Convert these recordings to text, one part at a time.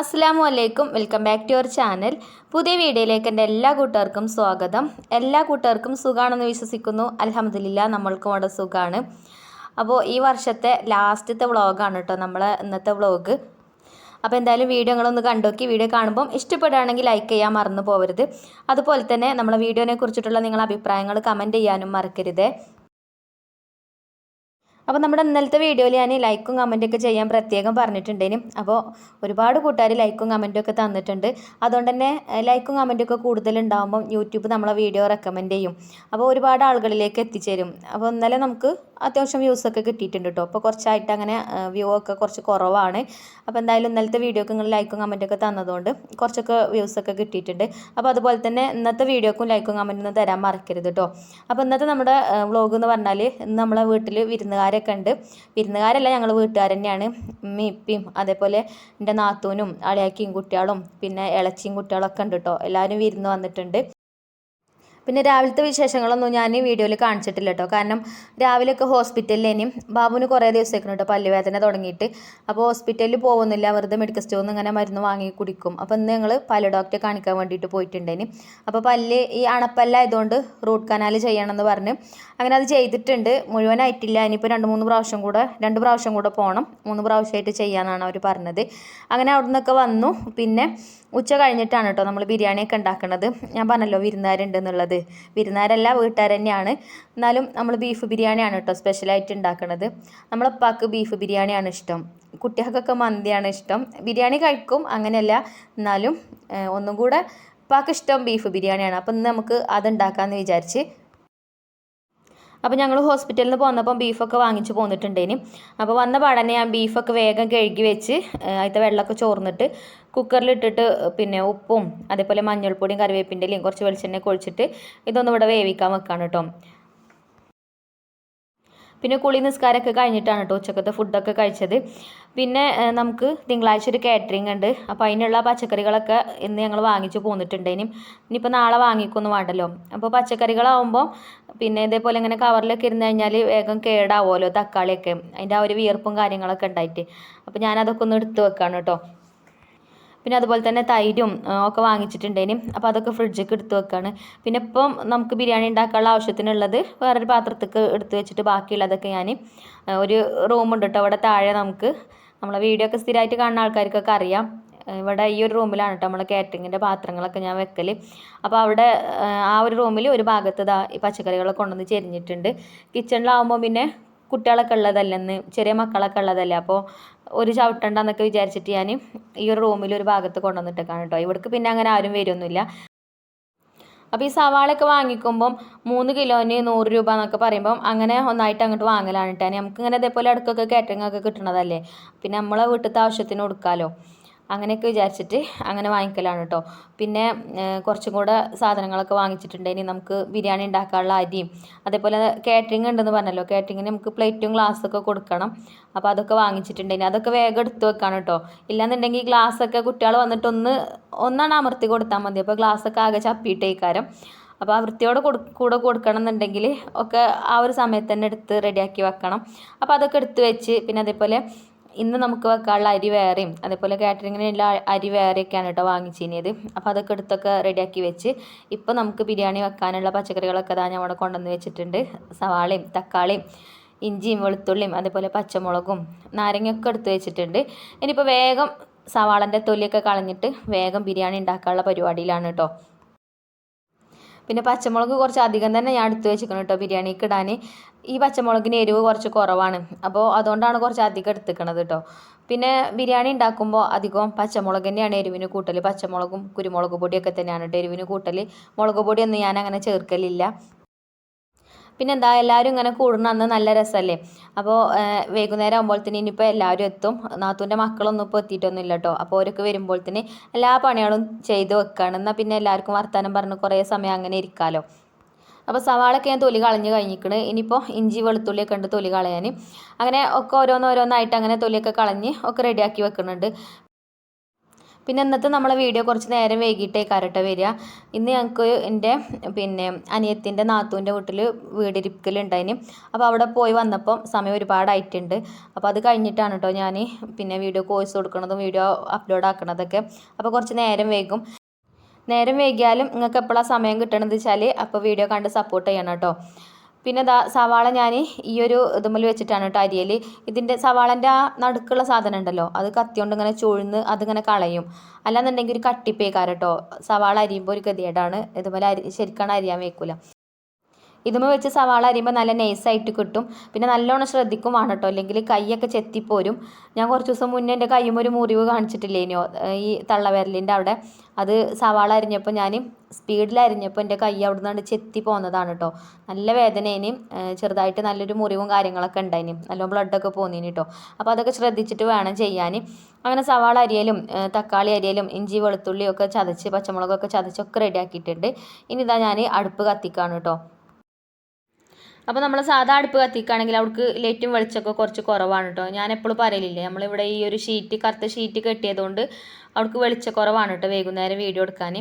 അസ്സാം വലൈക്കും welcome back to your channel. പുതിയ വീഡിയോയിലേക്ക് എന്റെ എല്ലാ കൂട്ടുകാർക്കും സ്വാഗതം. എല്ലാ കൂട്ടുകാർക്കും സുഖമാണെന്ന് വിശ്വസിക്കുന്നു. അലഹമ്മദില്ല നമ്മൾക്കും അവിടെ സുഖമാണ് അപ്പോൾ ഈ വർഷത്തെ ലാസ്റ്റത്തെ വ്ളോഗാണ് കേട്ടോ നമ്മളെ ഇന്നത്തെ വ്ളോഗ്. അപ്പോൾ എന്തായാലും വീഡിയോ നിങ്ങളൊന്ന് കണ്ടുനോക്കി. വീഡിയോ കാണുമ്പം ഇഷ്ടപ്പെടുകയാണെങ്കിൽ ലൈക്ക് ചെയ്യാൻ മറന്നു പോകരുത് അതുപോലെ തന്നെ നമ്മളെ വീഡിയോനെ കുറിച്ചിട്ടുള്ള നിങ്ങളുടെ അഭിപ്രായങ്ങൾ കമന്റ് ചെയ്യാനും മറക്കരുത്. അപ്പോൾ നമ്മുടെ ഇന്നലത്തെ വീഡിയോയിൽ ഞാൻ ലൈക്കും കമന്റൊക്കെ ചെയ്യാൻ പ്രത്യേകം പറഞ്ഞിട്ടുണ്ടേനും. അപ്പോൾ ഒരുപാട് കൂട്ടുകാർ ലൈക്കും കമന്റും ഒക്കെ തന്നിട്ടുണ്ട്. അതുകൊണ്ട് തന്നെ ലൈക്കും കമന്റൊക്കെ കൂടുതലുണ്ടാകുമ്പം യൂട്യൂബ് നമ്മളെ വീഡിയോ റെക്കമെൻഡ് ചെയ്യും. അപ്പോൾ ഒരുപാട് ആളുകളിലേക്ക് എത്തിച്ചേരും. അപ്പോൾ ഇന്നലെ നമുക്ക് അത്യാവശ്യം വ്യൂസൊക്കെ കിട്ടിയിട്ടുണ്ട് കേട്ടോ അപ്പോൾ കുറച്ചായിട്ട് അങ്ങനെ വ്യൂ ഒക്കെ കുറച്ച് കുറവാണ്. അപ്പോൾ എന്തായാലും ഇന്നലത്തെ വീഡിയോക്ക് നിങ്ങൾ ലൈക്കും കമന്റൊക്കെ തന്നതുകൊണ്ട് കുറച്ചൊക്കെ വ്യൂസ് ഒക്കെ കിട്ടിയിട്ടുണ്ട്. അപ്പോൾ അതുപോലെ തന്നെ ഇന്നത്തെ വീഡിയോക്കും ലൈക്കും കമന്റൊന്നും തരാൻ മറക്കരുത് കേട്ടോ അപ്പോൾ ഇന്നത്തെ നമ്മുടെ വ്ളോഗ് എന്ന് പറഞ്ഞാൽ ഇന്ന് നമ്മളെ വീട്ടിൽ വിരുന്നുകാരൊക്കെ ഉണ്ട്. വിരുന്നുകാരല്ല ഞങ്ങൾ വീട്ടുകാർ തന്നെയാണ് ഉമ്മയും അതേപോലെ എന്റെ നാത്തൂനും അളിയാക്കിയും കുട്ടികളും പിന്നെ ഇളച്ചിയും കുട്ടികളൊക്കെ ഉണ്ട് കേട്ടോ എല്ലാവരും വിരുന്ന് വന്നിട്ടുണ്ട്. പിന്നെ രാവിലത്തെ വിശേഷങ്ങളൊന്നും ഞാൻ വീഡിയോയിൽ കാണിച്ചിട്ടില്ല കേട്ടോ കാരണം രാവിലെയൊക്കെ ഹോസ്പിറ്റലിലേനും ബാബുവിന് കുറേ ദിവസത്തേക്കാണ് കേട്ടോ പല്ലുവേദന തുടങ്ങിയിട്ട്. അപ്പോൾ ഹോസ്പിറ്റലിൽ പോകുന്നില്ല. വെറുതെ മെഡിക്കൽ സ്റ്റോറിൽ നിന്ന് ഇങ്ങനെ മരുന്ന് വാങ്ങി കുടിക്കും. അപ്പോൾ ഇന്ന് ഞങ്ങൾ പല്ല് ഡോക്ടറെ കാണിക്കാൻ വേണ്ടിയിട്ട് പോയിട്ടുണ്ടേന് അപ്പോൾ പല്ല് ഈ അണപ്പല്ലായതുകൊണ്ട് റൂട്ട് കനാൽ ചെയ്യണമെന്ന് പറഞ്ഞ് അങ്ങനെ അത് ചെയ്തിട്ടുണ്ട്. മുഴുവനായിട്ടില്ല. ഇനിയിപ്പോൾ രണ്ട് മൂന്ന് പ്രാവശ്യം കൂടെ രണ്ട് പ്രാവശ്യം കൂടെ പോകണം മൂന്ന് പ്രാവശ്യമായിട്ട് ചെയ്യാമെന്നാണ് അവർ പറഞ്ഞത്. അങ്ങനെ അവിടെ നിന്നൊക്കെ വന്നു. പിന്നെ ഉച്ച കഴിഞ്ഞിട്ടാണ് കേട്ടോ നമ്മൾ ബിരിയാണിയൊക്കെ ഉണ്ടാക്കുന്നത് ഞാൻ പറഞ്ഞല്ലോ വിരുന്നുകാരുണ്ട് എന്നുള്ളത് വിരുന്നുകാരല്ല വീട്ടുകാർ തന്നെയാണ് എന്നാലും നമ്മൾ ബീഫ് ബിരിയാണിയാണ് കേട്ടോ സ്പെഷ്യലായിട്ട് ഉണ്ടാക്കുന്നത് നമ്മളെ ഉപ്പാക്ക് ബീഫ് ബിരിയാണിയാണ് ഇഷ്ടം. കുട്ടികൾക്കൊക്കെ മന്തിയാണ് ഇഷ്ടം. ബിരിയാണി കഴിക്കും അങ്ങനെയല്ല. എന്നാലും ഒന്നും കൂടെ ഉപ്പാക്ക് ഇഷ്ടം ബീഫ് ബിരിയാണിയാണ്. അപ്പം ഇന്ന് നമുക്ക് അതുണ്ടാക്കാമെന്ന് വിചാരിച്ച് അപ്പോൾ ഞങ്ങൾ ഹോസ്പിറ്റലിൽ നിന്ന് പോന്നപ്പം ബീഫൊക്കെ വാങ്ങിച്ച് പോന്നിട്ടുണ്ടേന്. അപ്പോൾ വന്ന പാടന്നെ ഞാൻ ബീഫൊക്കെ വേഗം കഴുകി വെച്ച് അതിന്റെ വെള്ളമൊക്കെ ചോർന്നിട്ട് കുക്കറിലിട്ടിട്ട് പിന്നെ ഉപ്പും അതേപോലെ മഞ്ഞൾപ്പൊടിയും കറിവേപ്പിന്റെയും കുറച്ച് വെളിച്ചെണ്ണയൊക്കെ ഒഴിച്ചിട്ട് ഇതൊന്നും ഇവിടെ വേവിക്കാൻ വെക്കാണ് കേട്ടോ പിന്നെ കുളി നിസ്കാരമൊക്കെ കഴിഞ്ഞിട്ടാണ് കേട്ടോ ഉച്ചക്കത്തെ ഫുഡൊക്കെ കഴിച്ചത്. പിന്നെ നമുക്ക് തിങ്കളാഴ്ച ഒരു കാറ്ററിംഗ് ഉണ്ട്. അപ്പോൾ അതിനുള്ള പച്ചക്കറികളൊക്കെ ഇന്ന് ഞങ്ങൾ വാങ്ങിച്ചു പോന്നിട്ടുണ്ടേനും ഇനിയിപ്പോൾ നാളെ വാങ്ങിക്കൊന്നും വേണ്ടല്ലോ. അപ്പോൾ പച്ചക്കറികളാവുമ്പോൾ പിന്നെ ഇതേപോലെ ഇങ്ങനെ കവറിലൊക്കെ ഇരുന്ന് കഴിഞ്ഞാൽ വേഗം കേടാവുമല്ലോ തക്കാളിയൊക്കെ. അതിന്റെ ആ ഒരു വിയർപ്പും കാര്യങ്ങളൊക്കെ ഉണ്ടായിട്ട്. അപ്പോൾ ഞാനതൊക്കെ ഒന്ന് എടുത്ത് വെക്കാണ് കേട്ടോ പിന്നെ അതുപോലെ തന്നെ തൈരും ഒക്കെ വാങ്ങിച്ചിട്ടുണ്ടേന് അപ്പോൾ അതൊക്കെ ഫ്രിഡ്ജിലേക്ക് എടുത്ത് വെക്കുകയാണ് പിന്നെ ഇപ്പം നമുക്ക് ബിരിയാണി ഉണ്ടാക്കാനുള്ള ആവശ്യത്തിനുള്ളത് വേറൊരു പാത്രത്തേക്ക് എടുത്ത് വെച്ചിട്ട് ബാക്കിയുള്ളതൊക്കെ ഞാൻ ഒരു റൂമുണ്ട് കേട്ടോ അവിടെ താഴെ നമുക്ക് നമ്മളെ വീഡിയോ ഒക്കെ സ്ഥിരമായിട്ട് കാണുന്ന ആൾക്കാർക്കൊക്കെ അറിയാം. ഇവിടെ ഈ ഒരു റൂമിലാണ് കേട്ടോ നമ്മളെ കാറ്ററിങ്ങിന്റെ പാത്രങ്ങളൊക്കെ ഞാൻ വെക്കൽ അപ്പോൾ അവിടെ ആ ഒരു റൂമിൽ ഒരു ഭാഗത്ത് ഈ പച്ചക്കറികളൊക്കെ കൊണ്ടുവന്ന് ചെരിഞ്ഞിട്ടുണ്ട്. കിച്ചണിലാവുമ്പോൾ പിന്നെ കുട്ടികളൊക്കെ ഉള്ളതല്ലെന്ന് ചെറിയ മക്കളൊക്കെ ഉള്ളതല്ലേ? അപ്പോൾ ഒരു ചവിട്ടണ്ടെന്നൊക്കെ വിചാരിച്ചിട്ട് ഞാൻ ഈ ഒരു റൂമിൽ ഒരു ഭാഗത്ത് കൊണ്ടുവന്നിട്ടേക്കാണ് കേട്ടോ. ഇവിടേക്ക് പിന്നെ അങ്ങനെ ആരും വരുമൊന്നുമില്ല അപ്പോൾ ഈ സവാളൊക്കെ വാങ്ങിക്കുമ്പം മൂന്ന് കിലോന് നൂറ് രൂപ എന്നൊക്കെ പറയുമ്പം അങ്ങനെ ഒന്നായിട്ട് അങ്ങോട്ട് വാങ്ങലാണ് കേട്ടോ. നമുക്കിങ്ങനെ ഇതേപോലെ ഇടയ്ക്കൊക്കെ കാറ്ററിംഗ് ഒക്കെ കിട്ടണതല്ലേ? പിന്നെ നമ്മളെ വീട്ടിലത്തെ ആവശ്യത്തിന് കൊടുക്കാമല്ലോ അങ്ങനെയൊക്കെ വിചാരിച്ചിട്ട് അങ്ങനെ വാങ്ങിക്കലാണ് കേട്ടോ പിന്നെ കുറച്ചും കൂടെ സാധനങ്ങളൊക്കെ വാങ്ങിച്ചിട്ടുണ്ടെങ്കിൽ നമുക്ക് ബിരിയാണി ഉണ്ടാക്കാനുള്ള അരിയും അതേപോലെ കാറ്ററിംഗ് ഉണ്ടെന്ന് പറഞ്ഞല്ലോ. കാറ്ററിങ്ങിന് നമുക്ക് പ്ലേറ്റും ഗ്ലാസ്സൊക്കെ കൊടുക്കണം. അപ്പോൾ അതൊക്കെ വാങ്ങിച്ചിട്ടുണ്ടെങ്കിൽ അതൊക്കെ വേഗം എടുത്ത് വെക്കാണ് കേട്ടോ ഇല്ലാന്നുണ്ടെങ്കിൽ ഗ്ലാസ്സൊക്കെ കുട്ടികൾ വന്നിട്ട് ഒന്ന് ഒന്നാണ് അമർത്തി കൊടുത്താൽ മതി. അപ്പോൾ ഗ്ലാസ്സൊക്കെ ആകെ ചപ്പിയിട്ടേക്കാരം. അപ്പോൾ ആ വൃത്തിയോടെ കൊടു കൂടെ കൊടുക്കണം എന്നുണ്ടെങ്കിൽ ഒക്കെ ആ ഒരു സമയത്ത് തന്നെ എടുത്ത് റെഡിയാക്കി വെക്കണം. അപ്പോൾ അതൊക്കെ എടുത്ത് വെച്ച് പിന്നെ അതേപോലെ ഇന്ന് നമുക്ക് വെക്കാനുള്ള അരി വേറെയും അതേപോലെ കാറ്ററിങ്ങിനുള്ള അരി വേറെയൊക്കെയാണ് കേട്ടോ വാങ്ങിച്ചിനിയത് അപ്പോൾ അതൊക്കെ എടുത്തൊക്കെ റെഡിയാക്കി വെച്ച് ഇപ്പോൾ നമുക്ക് ബിരിയാണി വെക്കാനുള്ള പച്ചക്കറികളൊക്കെ ഞാൻ അവിടെ കൊണ്ടുവന്ന് വെച്ചിട്ടുണ്ട്. സവാളയും തക്കാളിയും ഇഞ്ചിയും വെളുത്തുള്ളിയും അതേപോലെ പച്ചമുളകും നാരങ്ങയൊക്കെ എടുത്ത് വെച്ചിട്ടുണ്ട്. ഇനിയിപ്പോൾ വേഗം സവാളന്റെ തൊലിയൊക്കെ കളഞ്ഞിട്ട് വേഗം ബിരിയാണി ഉണ്ടാക്കാനുള്ള പരിപാടിയിലാണ് കേട്ടോ. പിന്നെ പച്ചമുളക് കുറച്ച് അധികം തന്നെ ഞാൻ എടുത്ത് വെച്ചിരിക്കണം കേട്ടോ ബിരിയാണിക്ക് ഇടാൻ. ഈ പച്ചമുളകിന് എരിവ് കുറച്ച് കുറവാണ്. അപ്പോൾ അതുകൊണ്ടാണ് കുറച്ച് അധികം എടുത്തിക്കണത് കേട്ടോ. പിന്നെ ബിരിയാണി ഉണ്ടാക്കുമ്പോൾ അധികം പച്ചമുളക് തന്നെയാണ് എരിവിന് കൂട്ടൽ. പച്ചമുളകും കുരുമുളക് പൊടിയൊക്കെ തന്നെയാണ് കേട്ടോ എരിവിന് കൂട്ടൽ. മുളക് പൊടിയൊന്നും ഞാൻ അങ്ങനെ ചേർക്കലില്ല. പിന്നെ എന്താ എല്ലാവരും ഇങ്ങനെ കൂടുന്ന അന്ന് നല്ല രസമല്ലേ അപ്പോൾ വൈകുന്നേരം ആകുമ്പോഴത്തേന് ഇനിയിപ്പോൾ എല്ലാവരും എത്തും. നാത്തൂന്റെ മക്കളൊന്നും ഇപ്പോൾ എത്തിയിട്ടൊന്നും ഇല്ല കേട്ടോ അപ്പോൾ അവരൊക്കെ വരുമ്പോഴത്തേന് എല്ലാ പണികളും ചെയ്ത് വെക്കുകയാണ് എന്നാൽ പിന്നെ എല്ലാവർക്കും വർത്തമാനം പറഞ്ഞ് കുറേ സമയം അങ്ങനെ ഇരിക്കാമല്ലോ അപ്പോൾ സവാളൊക്കെ ഞാൻ തൊലി കളഞ്ഞ് കഴിഞ്ഞിരിക്കണ് ഇനിയിപ്പോൾ ഇഞ്ചി വെളുത്തുള്ളിയൊക്കെ ഉണ്ട് തൊലി കളയാൻ അങ്ങനെ ഒക്കെ ഓരോന്നോരോന്നായിട്ട് അങ്ങനെ തൊലിയൊക്കെ കളഞ്ഞ് ഒക്കെ റെഡിയാക്കി വെക്കുന്നുണ്ട് പിന്നെ ഇന്നത്തെ നമ്മളെ വീഡിയോ കുറച്ച് നേരം വൈകിട്ടേ കരട്ട വരിക. ഇന്ന് ഞങ്ങൾക്ക് എന്റെ പിന്നെ അനിയത്തിന്റെ നാത്തൂന്റെ വീട്ടിൽ വീടിരിക്കലുണ്ടായിന്. അപ്പോൾ അവിടെ പോയി വന്നപ്പം സമയം ഒരുപാടായിട്ടുണ്ട്. അപ്പോൾ അത് കഴിഞ്ഞിട്ടാണ് കേട്ടോ ഞാൻ പിന്നെ വീഡിയോ കോഴ്സ് കൊടുക്കുന്നതും വീഡിയോ അപ്ലോഡ് ആക്കണതൊക്കെ. അപ്പോൾ കുറച്ച് നേരം വൈകും. നേരം വൈകിയാലും നിങ്ങൾക്ക് എപ്പോഴാണ് സമയം കിട്ടണമെന്ന് വെച്ചാൽ അപ്പോൾ വീഡിയോ കണ്ട് സപ്പോർട്ട് ചെയ്യണം കേട്ടോ. പിന്നെ ദാ സവാള ഞാൻ ഈ ഒരു ഇതുമ്മൽ വെച്ചിട്ടാണ് കേട്ടോ അരിയൽ ഇതിന്റെ സവാളന്റെ ആ നടുക്കുള്ള സാധനം ഉണ്ടല്ലോ അത് കത്തിയോണ്ട് ഇങ്ങനെ ചുഴുന്ന് അതിങ്ങനെ കളയും. അല്ലാന്നുണ്ടെങ്കിൽ ഒരു കട്ടിപ്പേക്കാരട്ടോ സവാള അരിയുമ്പോൾ ഒരു ഗതികേടാണ്. ഇതുപോലെ അരി ശരിക്കാണ് അരിയാൻ വെക്കൂല. ഇതുമ്മ വെച്ച് സവാള അരിയുമ്പോൾ നല്ല നൈസായിട്ട് കിട്ടും. പിന്നെ നല്ലോണം ശ്രദ്ധിക്കും വേണം കേട്ടോ അല്ലെങ്കിൽ കൈയൊക്കെ ചെത്തിപ്പോരും. ഞാൻ കുറച്ച് ദിവസം മുന്നേ എന്റെ കൈയും ഒരു മുറിവ് കാണിച്ചിട്ടില്ലേനോ? ഈ തള്ളവിരലിന്റെ അവിടെ. അത് സവാള അരിഞ്ഞപ്പോൾ ഞാൻ സ്പീഡിൽ അരിഞ്ഞപ്പോൾ എന്റെ കൈ അവിടെ നിന്നാണ് ചെത്തി പോകുന്നതാണ് കേട്ടോ നല്ല വേദനേനും. ചെറുതായിട്ട് നല്ലൊരു മുറിവും കാര്യങ്ങളൊക്കെ ഉണ്ടായിന് നല്ല ബ്ലഡൊക്കെ പോന്നീന് കേട്ടോ അപ്പോൾ അതൊക്കെ ശ്രദ്ധിച്ചിട്ട് വേണം ചെയ്യാൻ അങ്ങനെ സവാള അരിയലും തക്കാളി അരിയലും ഇഞ്ചി വെളുത്തുള്ളിയൊക്കെ ചതച്ച് പച്ചമുളകൊക്കെ ചതച്ചൊക്കെ റെഡിയാക്കിയിട്ടുണ്ട് ഇനി ഇതാ ഞാൻ അടുപ്പ് കത്തിക്കാണ് കേട്ടോ അപ്പോൾ നമ്മൾ സാധാ അടുപ്പ് കത്തിക്കുകയാണെങ്കിൽ അവർക്ക് ലൈറ്റും വെളിച്ചമൊക്കെ കുറച്ച് കുറവാണ് കേട്ടോ ഞാൻ എപ്പോഴും പറയലില്ലേ നമ്മളിവിടെ ഈ ഒരു ഷീറ്റ് കറുത്ത ഷീറ്റ് കെട്ടിയതുകൊണ്ട് അവർക്ക് വെളിച്ചക്കുറവാണ് കേട്ടോ വൈകുന്നേരം വീഡിയോ എടുക്കാൻ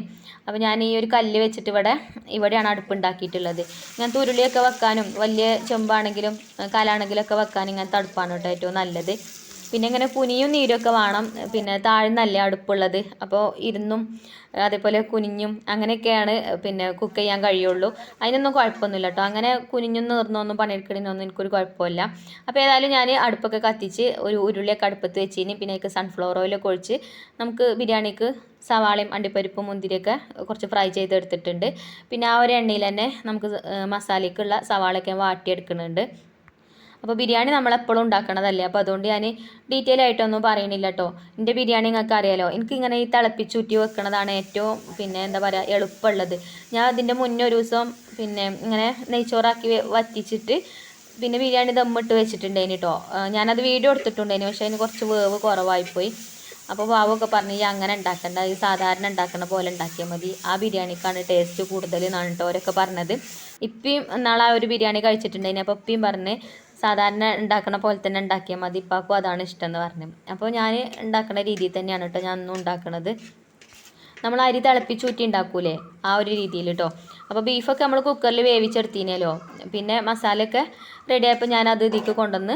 അപ്പോൾ ഞാൻ ഈ ഒരു കല്ല് വെച്ചിട്ട് ഇവിടെ ഇവിടെയാണ് അടുപ്പ് ഉണ്ടാക്കിയിട്ടുള്ളത്. ഇങ്ങനത്തെ ഉരുളിയൊക്കെ വെക്കാനും വലിയ ചെമ്പാണെങ്കിലും കലാണെങ്കിലും ഒക്കെ വെക്കാൻ ഇങ്ങനത്തെ അടുപ്പാണ് കേട്ടോ ഏറ്റവും നല്ലത്. പിന്നെ ഇങ്ങനെ കുനിയും നീരൊക്കെ വേണം. പിന്നെ താഴ്ന്നല്ലേ അടുപ്പുള്ളത്. അപ്പോൾ ഇരുന്നും അതേപോലെ കുനിഞ്ഞും അങ്ങനെയൊക്കെയാണ് പിന്നെ കുക്ക് ചെയ്യാൻ കഴിയുള്ളൂ. അതിനൊന്നും കുഴപ്പമൊന്നുമില്ല കേട്ടോ അങ്ങനെ കുനിഞ്ഞും നീർന്നൊന്നും പണിയെടുക്കണമെന്നൊന്നും എനിക്കൊരു കുഴപ്പമില്ല. അപ്പോൾ ഏതായാലും ഞാൻ അടുപ്പൊക്കെ കത്തിച്ച് ഒരു ഉരുളിയൊക്കെ അടുപ്പത്ത് വെച്ചിന്. പിന്നെ അതിലേക്ക് സൺഫ്ലവർ ഓയിലൊക്കെ ഒഴിച്ച് നമുക്ക് ബിരിയാണിക്ക് സവാളയും അണ്ടിപ്പരിപ്പും മുന്തിരിയൊക്കെ കുറച്ച് ഫ്രൈ ചെയ്തെടുത്തിട്ടുണ്ട്. പിന്നെ ആ ഒരു എണ്ണയിൽ തന്നെ നമുക്ക് മസാലയ്ക്കുള്ള സവാളയൊക്കെ വാട്ടിയെടുക്കുന്നുണ്ട്. അപ്പോൾ ബിരിയാണി നമ്മളെപ്പോഴും ഉണ്ടാക്കണതല്ലേ? അപ്പോൾ അതുകൊണ്ട് ഞാൻ ഡീറ്റെയിൽ ആയിട്ടൊന്നും പറയണില്ല കേട്ടോ എന്റെ ബിരിയാണി നിങ്ങൾക്ക് അറിയാലോ. എനിക്കിങ്ങനെ ഈ തിളപ്പിച്ചൂറ്റി വെക്കണതാണ് ഏറ്റവും പിന്നെ എന്താ പറയുക എളുപ്പമുള്ളത്. ഞാൻ അതിന്റെ മുന്നേ ഒരു ദിവസം പിന്നെ ഇങ്ങനെ നെയ്ച്ചോറാക്കി വറ്റിച്ചിട്ട് പിന്നെ ബിരിയാണി ദമ്മിട്ട് വെച്ചിട്ടുണ്ടേനി കേട്ടോ ഞാനത് വീഡിയോ എടുത്തിട്ടുണ്ടേനു പക്ഷേ അതിന് കുറച്ച് വേവ് കുറവായിപ്പോയി. അപ്പോൾ ബാബുവൊക്കെ പറഞ്ഞു ഈ അങ്ങനെ ഉണ്ടാക്കണ്ട ഈ സാധാരണ ഉണ്ടാക്കുന്ന പോലെ ഉണ്ടാക്കിയാൽ മതി. ആ ബിരിയാണിക്കാണ് ടേസ്റ്റ് കൂടുതൽ എന്നാണ് കേട്ടോ അവരൊക്കെ പറഞ്ഞത്. ഇപ്പം നാളെ ആ ഒരു ബിരിയാണി കഴിച്ചിട്ടുണ്ടായിന്. അപ്പോൾ ഇപ്പം പറഞ്ഞ് സാധാരണ ഉണ്ടാക്കണ പോലെ തന്നെ ഉണ്ടാക്കിയാൽ മതി. ഇപ്പാക്കും അതാണ് ഇഷ്ടം എന്ന് പറഞ്ഞു. അപ്പോൾ ഞാൻ ഉണ്ടാക്കുന്ന രീതിയിൽ തന്നെയാണ് കേട്ടോ ഞാൻ ഒന്നും ഉണ്ടാക്കുന്നത് നമ്മൾ അരി തിളപ്പിച്ചൂറ്റി ഉണ്ടാക്കൂലേ? ആ ഒരു രീതിയിൽ കേട്ടോ അപ്പോൾ ബീഫൊക്കെ നമ്മൾ കുക്കറിൽ വേവിച്ചെടുത്തിനല്ലോ. പിന്നെ മസാലയൊക്കെ റെഡി ആയപ്പോൾ ഞാൻ അത് ഇതിലേക്ക് കൊണ്ടുവന്ന്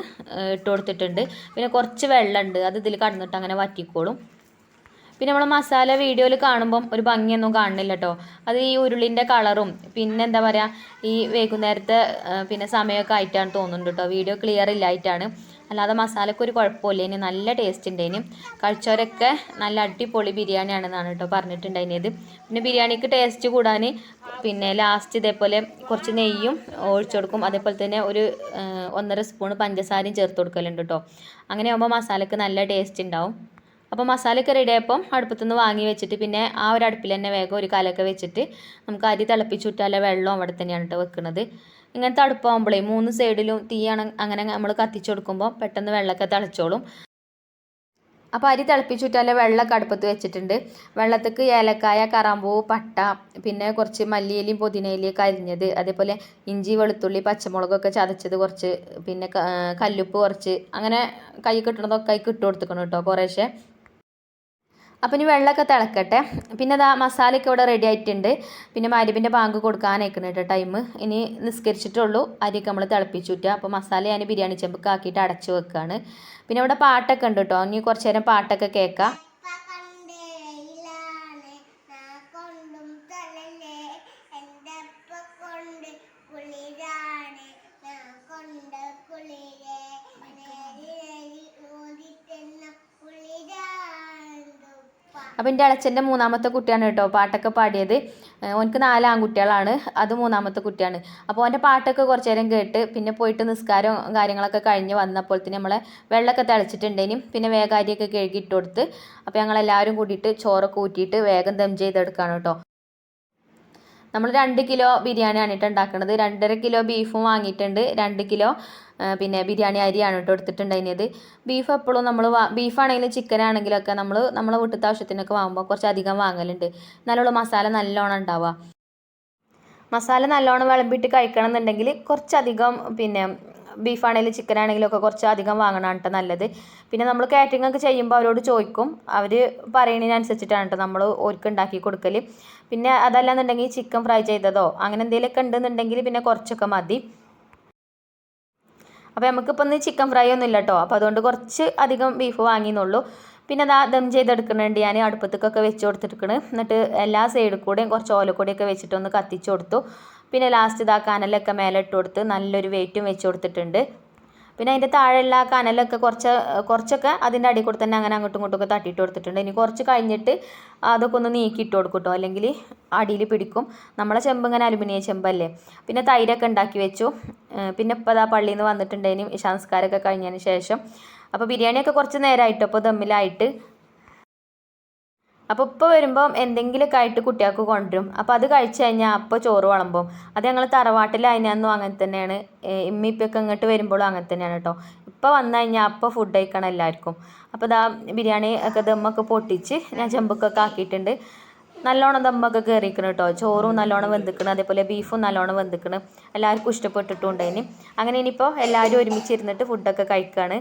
ഇട്ട് കൊടുത്തിട്ടുണ്ട്. പിന്നെ കുറച്ച് വെള്ളമുണ്ട്. അത് ഇതിൽ കടന്നിട്ട് അങ്ങനെ വറ്റിക്കോളും. പിന്നെ നമ്മൾ മസാല വീഡിയോയിൽ കാണുമ്പം ഒരു ഭംഗിയൊന്നും കാണുന്നില്ല കേട്ടോ അത് ഈ ഉരുളിന്റെ കളറും പിന്നെ എന്താ പറയുക ഈ വൈകുന്നേരത്തെ പിന്നെ സമയമൊക്കെ ആയിട്ടാണ് തോന്നുന്നുണ്ട് കേട്ടോ വീഡിയോ ക്ലിയർ ഇല്ലായിട്ടാണ്. അല്ലാതെ മസാലയ്ക്ക് ഒരു കുഴപ്പമില്ല. ഇനി നല്ല ടേസ്റ്റ് ഉണ്ടേന്. കഴിച്ചവരൊക്കെ നല്ല അടിപൊളി ബിരിയാണിയാണെന്നാണ് കേട്ടോ പറഞ്ഞിട്ടുണ്ടായിരുന്നത്. പിന്നെ ബിരിയാണിക്ക് ടേസ്റ്റ് കൂടാൻ പിന്നെ ലാസ്റ്റ് ഇതേപോലെ കുറച്ച് നെയ്യും ഒഴിച്ചു കൊടുക്കും. അതേപോലെ തന്നെ ഒരു ഒന്നര സ്പൂൺ പഞ്ചസാരയും ചേർത്ത് കൊടുക്കലുണ്ട് കേട്ടോ അങ്ങനെ ആകുമ്പോൾ മസാലയ്ക്ക് നല്ല ടേസ്റ്റ് ഉണ്ടാവും. അപ്പോൾ മസാലയൊക്കെ റെഡി ആയപ്പം അടുപ്പത്തു നിന്ന് വാങ്ങി വെച്ചിട്ട് പിന്നെ ആ ഒരു അടുപ്പിൽ തന്നെ വേഗം ഒരു കലൊക്കെ വെച്ചിട്ട് നമുക്ക് അരി തിളപ്പിച്ചുവിട്ടാല വെള്ളം അവിടെ തന്നെയാണ് കേട്ടോ വെക്കുന്നത്. ഇങ്ങനെ അടുപ്പാകുമ്പോഴേ മൂന്ന് സൈഡിലും തീയാണ് അങ്ങനെ നമ്മൾ കത്തിച്ചു കൊടുക്കുമ്പോൾ പെട്ടെന്ന് വെള്ളമൊക്കെ തിളച്ചോളും. അപ്പോൾ അരി തിളപ്പിച്ചുവിറ്റാലെ വെള്ളമൊക്കെ അടുപ്പത്ത് വെച്ചിട്ടുണ്ട്. വെള്ളത്തേക്ക് ഏലക്കായ കറാമ്പൂവ് പട്ട പിന്നെ കുറച്ച് മല്ലിയിലയും പുതിനയിലയൊക്കെ അരിഞ്ഞത് അതേപോലെ ഇഞ്ചി വെളുത്തുള്ളി പച്ചമുളകൊക്കെ ചതച്ചത് കുറച്ച് പിന്നെ കല്ലുപ്പ് കുറച്ച് അങ്ങനെ കൈ കിട്ടണതൊക്കെ കൈ കിട്ടു കൊടുത്തുക്കണം കേട്ടോ കുറേശ്ശെ. അപ്പം ഇനി വെള്ളമൊക്കെ തിളക്കട്ടെ. പിന്നെ അതാ മസാലയൊക്കെ ഇവിടെ റെഡി ആയിട്ടുണ്ട്. പിന്നെ മരുവിന്റെ ബാങ്ക് കൊടുക്കാനയക്കണം കേട്ടോ ടൈം ഇനി നിസ്കരിച്ചിട്ടുള്ളൂ. അരിയൊക്കെ നമ്മൾ തിളപ്പിച്ചുറ്റുക അപ്പോൾ മസാല ഞാൻ ബിരിയാണി ചെമ്പൊക്കെ ആക്കിയിട്ട് അടച്ചു വെക്കുകയാണ് പിന്നെ ഇവിടെ പാട്ടൊക്കെ ഉണ്ട് കേട്ടോ ഇനി കുറച്ച് നേരം പാട്ടൊക്കെ കേൾക്കാം. അപ്പോൾ എന്റെ അളച്ചന്റെ മൂന്നാമത്തെ കുട്ടിയാണ് കേട്ടോ. പാട്ടൊക്കെ പാടിയത്. ഓനക്ക് നാല് ആൺകുട്ടികളാണ്. അത് മൂന്നാമത്തെ കുട്ടിയാണ്. അപ്പോൾ ഓന്റെ പാട്ടൊക്കെ കുറച്ച് നേരം കേട്ട് പിന്നെ പോയിട്ട് നിസ്കാരം കാര്യങ്ങളൊക്കെ കഴിഞ്ഞ് വന്നപ്പോൾ തന്നെ നമ്മളെ വെള്ളമൊക്കെ തിളച്ചിട്ടുണ്ടേനും പിന്നെ വേഗാരിയൊക്കെ കഴുകിയിട്ട് കൊടുത്ത് അപ്പോൾ ഞങ്ങളെല്ലാവരും കൂടിയിട്ട് ചോറൊക്കെ ഊറ്റിയിട്ട് വേഗം ദം ചെയ്തെടുക്കുകയാണ് കേട്ടോ. നമ്മൾ രണ്ട് കിലോ ബിരിയാണിയാണ് കേട്ടോ ഉണ്ടാക്കുന്നത് രണ്ടര കിലോ ബീഫും വാങ്ങിയിട്ടുണ്ട്. രണ്ട് കിലോ പിന്നെ ബിരിയാണി അരിയാണ് കേട്ടോ എടുത്തിട്ടുണ്ടായിരുന്നത്. ബീഫ് എപ്പോഴും നമ്മൾ ബീഫാണെങ്കിലും ചിക്കൻ ആണെങ്കിലൊക്കെ നമ്മൾ നമ്മളെ വീട്ടിലത്തെ ആവശ്യത്തിനൊക്കെ വാങ്ങുമ്പോൾ കുറച്ച് അധികം വാങ്ങലുണ്ട്. എന്നാലുള്ള മസാല നല്ലോണം ഉണ്ടാവുക. മസാല നല്ലോണം വിളമ്പിയിട്ട് കഴിക്കണം എന്നുണ്ടെങ്കിൽ കുറച്ചധികം പിന്നെ ബീഫാണെങ്കിലും ചിക്കൻ ആണെങ്കിലും ഒക്കെ കുറച്ച് അധികം വാങ്ങണം നല്ലത്. പിന്നെ നമ്മൾ കാറ്ററിംഗ് ഒക്കെ ചെയ്യുമ്പോൾ അവരോട് ചോദിക്കും. അവർ പറയണതിനനുസരിച്ചിട്ടാണ് കേട്ടോ നമ്മൾ ഓർക്ക് ഉണ്ടാക്കി കൊടുക്കൽ പിന്നെ അതല്ലാന്നുണ്ടെങ്കിൽ ചിക്കൻ ഫ്രൈ ചെയ്തതോ അങ്ങനെ എന്തെങ്കിലുമൊക്കെ ഉണ്ടെന്നുണ്ടെങ്കിൽ പിന്നെ കുറച്ചൊക്കെ മതി. അപ്പോൾ നമുക്കിപ്പോൾ ഒന്ന് ചിക്കൻ ഫ്രൈ ഒന്നും ഇല്ല കേട്ടോ അപ്പോൾ അതുകൊണ്ട് കുറച്ച് അധികം ബീഫ് വാങ്ങിയെന്നുള്ളൂ. പിന്നെ അതാ ദം ചെയ്തെടുക്കുന്നുണ്ട് ഞാൻ അടുപ്പത്തേക്കൊക്കെ വെച്ച് കൊടുത്തിരിക്കണ്. എന്നിട്ട് എല്ലാ സൈഡിൽ കൂടെയും കുറച്ച് ഓലക്കൂടെയൊക്കെ വെച്ചിട്ടൊന്ന് കത്തിച്ച് കൊടുത്തു. പിന്നെ ലാസ്റ്റ് ഇതാ കനലൊക്കെ മേലെ ഇട്ട് കൊടുത്ത് നല്ലൊരു വെയിറ്റും വെച്ച് കൊടുത്തിട്ടുണ്ട്. പിന്നെ അതിന്റെ താഴെയുള്ള കനലൊക്കെ കുറച്ച് കുറച്ചൊക്കെ അതിന്റെ അടിയിൽ കൂടെ തന്നെ അങ്ങനെ അങ്ങോട്ടും ഇങ്ങോട്ടും ഒക്കെ തട്ടിയിട്ട് കൊടുത്തിട്ടുണ്ട്. ഇനി കുറച്ച് കഴിഞ്ഞിട്ട് അതൊക്കെ ഒന്ന് നീക്കി ഇട്ട് കൊടുക്കും അല്ലെങ്കിൽ അടിയിൽ പിടിക്കും. നമ്മളെ ചെമ്പ് ഇങ്ങനെ അലുമിനിയം ചെമ്പല്ലേ. പിന്നെ തൈരൊക്കെ ഉണ്ടാക്കി വെച്ചു. പിന്നെ ഇപ്പോൾ അതാ പള്ളിയിൽ നിന്ന് വന്നിട്ടുണ്ടേനും സംസ്കാരമൊക്കെ കഴിഞ്ഞതിന് ശേഷം. അപ്പോൾ ബിരിയാണിയൊക്കെ കുറച്ച് നേരമായിട്ട്? അപ്പോൾ ദമ്മിലായിട്ട്. അപ്പോൾ ഇപ്പോൾ വരുമ്പം എന്തെങ്കിലുമൊക്കെ ആയിട്ട് കുട്ടികൾക്ക് കൊണ്ടുവരും. അപ്പോൾ അത് കഴിച്ച് കഴിഞ്ഞാൽ അപ്പോൾ ചോറ് വിളമ്പും. അത് ഞങ്ങൾ തറവാട്ടിലായിരുന്നു അങ്ങനെ തന്നെയാണ്. ഇമ്മിപ്പൊക്കെ ഇങ്ങോട്ട് വരുമ്പോഴും അങ്ങനെ തന്നെയാണ് കേട്ടോ ഇപ്പോൾ വന്നു കഴിഞ്ഞാൽ അപ്പോൾ ഫുഡ് കഴിക്കണം എല്ലാവർക്കും അപ്പോൾ ഇതാ ബിരിയാണി ഒക്കെ ദമ്മൊക്കെ പൊട്ടിച്ച് ഞാൻ ചെമ്പൊക്കെ ആക്കിയിട്ടുണ്ട്. നല്ലോണം ദമ്മൊക്കെ കയറിക്കണം കേട്ടോ ചോറും നല്ലോണം വെന്തിക്കണം. അതേപോലെ ബീഫും നല്ലോണം വെന്തിക്കണം. എല്ലാവർക്കും ഇഷ്ടപ്പെട്ടിട്ടുണ്ടായിന് അങ്ങനെ ഇനിയിപ്പോൾ എല്ലാവരും ഒരുമിച്ചിരുന്നിട്ട് ഫുഡൊക്കെ കഴിക്കുകയാണ്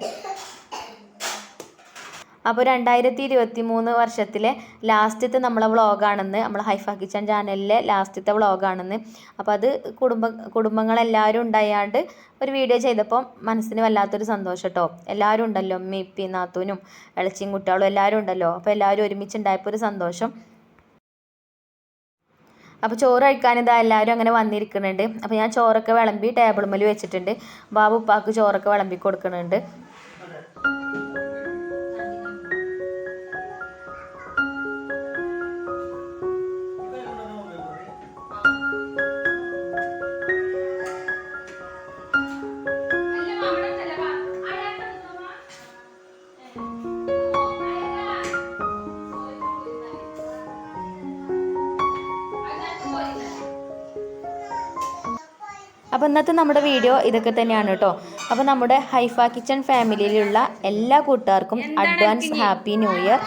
അപ്പോൾ രണ്ടായിരത്തി ഇരുപത്തി മൂന്ന് വർഷത്തിലെ ലാസ്റ്റത്തെ നമ്മളെ വ്ളോഗാണെന്ന് നമ്മളെ ഹൈഫ കിച്ചൺ ചാനലിലെ ലാസ്റ്റത്തെ വ്ളോഗാണെന്ന്. അപ്പോൾ അത് കുടുംബ കുടുംബങ്ങളെല്ലാവരും ഉണ്ടായാണ്ട് ഒരു വീഡിയോ ചെയ്തപ്പോൾ മനസ്സിന് വല്ലാത്തൊരു സന്തോഷം കേട്ടോ എല്ലാവരും ഉണ്ടല്ലോ ഉമ്മയും ഇപ്പി നാത്തൂനും ഇളച്ചിയും കുട്ടികളും എല്ലാവരും ഉണ്ടല്ലോ. അപ്പോൾ എല്ലാവരും ഒരുമിച്ച് ഒരുമിച്ചുണ്ടായപ്പോൾ ഒരു സന്തോഷം. അപ്പോൾ ചോറ് കഴിക്കാൻ ഇതാ എല്ലാവരും അങ്ങനെ വന്നിരിക്കുന്നുണ്ട്. അപ്പോൾ ഞാൻ ചോറൊക്കെ വിളമ്പി ടേബിൾ മേൽ വെച്ചിട്ടുണ്ട്. ബാബു ഉപ്പാക്ക് ചോറൊക്കെ വിളമ്പി കൊടുക്കുന്നുണ്ട് അപ്പോൾ ഇന്നത്തെ നമ്മുടെ വീഡിയോ ഇതൊക്കെ തന്നെയാണ് കേട്ടോ. അപ്പോൾ നമ്മുടെ ഹൈഫ കിച്ചൺ ഫാമിലിയിലുള്ള എല്ലാ കൂട്ടുകാർക്കും അഡ്വാൻസ് ഹാപ്പി ന്യൂ ഇയർ.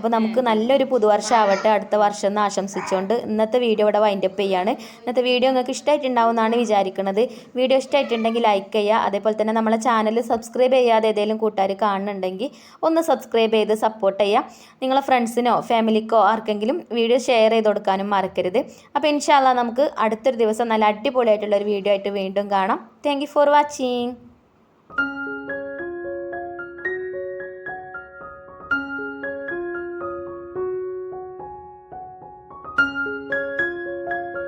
അപ്പോൾ നമുക്ക് നല്ലൊരു പുതുവർഷം ആവട്ടെ അടുത്ത വർഷം എന്ന് ആശംസിച്ചുകൊണ്ട് ഇന്നത്തെ വീഡിയോ ഇവിടെ വൈൻഡപ്പ് ചെയ്യാണ്. ഇന്നത്തെ വീഡിയോ നിങ്ങൾക്ക് ഇഷ്ടമായിട്ടുണ്ടാവും എന്നാണ് വിചാരിക്കുന്നത് വീഡിയോ ഇഷ്ടമായിട്ടുണ്ടെങ്കിൽ ലൈക്ക് ചെയ്യുക അതേപോലെ തന്നെ നമ്മളെ ചാനൽ സബ്സ്ക്രൈബ് ചെയ്യാതെ ഏതെങ്കിലും കൂട്ടുകാർ കാണുന്നുണ്ടെങ്കിൽ ഒന്ന് സബ്സ്ക്രൈബ് ചെയ്ത് സപ്പോർട്ട് ചെയ്യുക. നിങ്ങളെ ഫ്രണ്ട്സിനോ ഫാമിലിക്കോ ആർക്കെങ്കിലും വീഡിയോ ഷെയർ ചെയ്ത് കൊടുക്കാനും മറക്കരുത്. അപ്പോൾ ഇൻഷാല്ല നമുക്ക് അടുത്തൊരു ദിവസം നല്ല അടിപൊളിയായിട്ടുള്ള ഒരു വീഡിയോ ആയിട്ട് വീണ്ടും കാണാം. Thank for watching